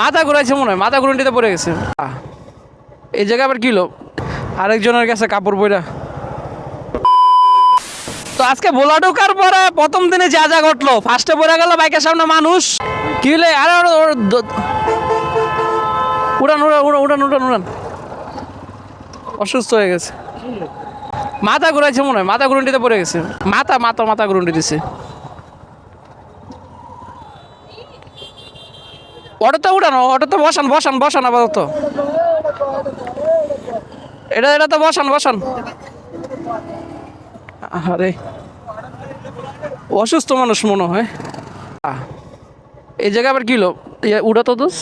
মাথা ঘুরাইছে মনে হয়, মাথা ঘুরন্টিতে পড়ে গেছে। এই জায়গায় আবার কিলো আরেকজনের কাছে কাপড় বইরা তো আজকে বোলা ঢোকার পরে প্রথম দিনে যা যা ঘটলো ফার্স্টে পড়ে গেল বাইকের সামনে মানুষ। কি হলে? আরে উড়ান উড়ান উড়ান উড়ান উড়ান অসুস্থ হয়ে গেছে। মাথা ঘুরাইছে মনে হয়, মাথা ঘুরন্টিতে পড়ে গেছে। মাথা মাথা মাথা ঘুরন্টি দিছে। অটোতে উঠানো, অটোতে বসান বসান বসান আপাতত। এটা এটা তো বসান বসান। আরে অসুস্থ মানুষ মনে হয়। এই জায়গায় আবার কিলো ইয়ে উড়া তো দোষ?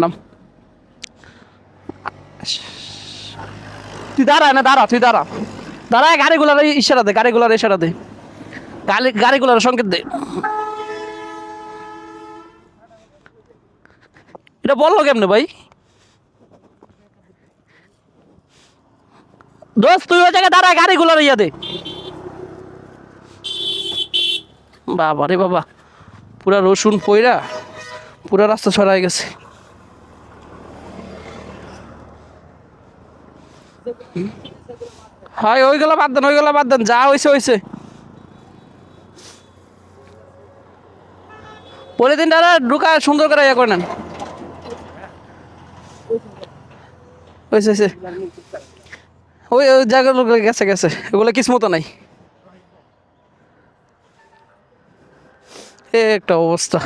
নাম। তুই দাঁড়া, না, দাঁড়া, তুই দাঁড়া। দাঁড়া, গাড়িগুলার ইশারা দে, গাড়িগুলার ইশারা দে। গাড়ি, গাড়িগুলার সংকেত দে। এটা বলল কেমনে ভাই? দোস্ত, তুই ওই জায়গায় দাঁড়া গাড়িগুলার ইয়া দে। বাবা রে বাবা, পুরা রসুন পইরা পুরা রাস্তা ছড়াই গেছে। হয় ওইগুলো বাদ দেন, ওইগুলো বাদ দেন, যা হয়েছে হয়েছে দাদা ঢুকা সুন্দর করে ইয়ে করে নেন। হয়েছে ওই ওই গেছে গেছে। কিসমতো নাই। একটা অবস্থা।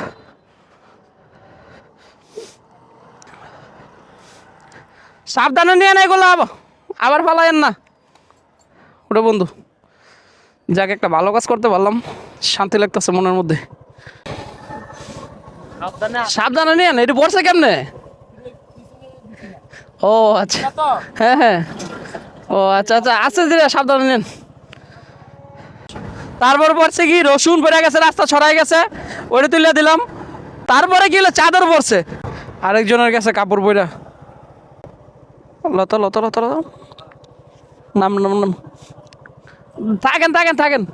সাবধানে নিয়ে না এগুলো আবার ফালায়েন না। ওটা বন্ধু, যাকে, একটা ভালো কাজ করতে পারলাম। শান্তি লাগতেছে মনের মধ্যে। সাবধানে নিয়ে না এটা পড়ছে কেমনে? ও আচ্ছা। হ্যাঁ হ্যাঁ। ও আচ্ছা আচ্ছা আছে ধীরে সাবধানে নেন। তারপর পড়ছে কি, রসুন পড়ে গেছে, রাস্তা ছড়াই গেছে, ওটা তুলে দিলাম। তারপরে কি হলো, চাদর পড়ছে। আরেকজনের কাছে কাপড় পইরা। লতা লতা লতা লতা। নাম নাম নাম। থাকেন থাকেন থাকেন।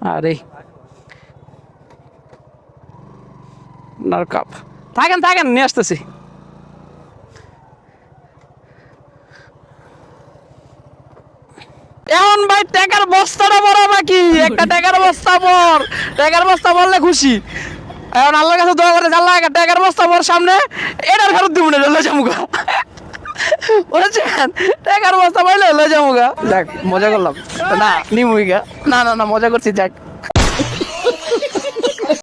আরে। নার কাপ থাকেন থাকেন, নিয়ে আসতেছি। ভাই বস্তাটা বড় একটা বস্তা পর বস্তা বললে খুশি। এখন আল্লাহর কাছে দোয়া করে, আল্লাহ, একটা বস্তা পর সামনে। এটার ফেরত দিব না লয়ে যাব বুঝছেন? টাকার বস্তা পাইলে লয়ে যাব দেখ, মজা করলাম। না, নিমুই গা। না না না, মজা করছি যাক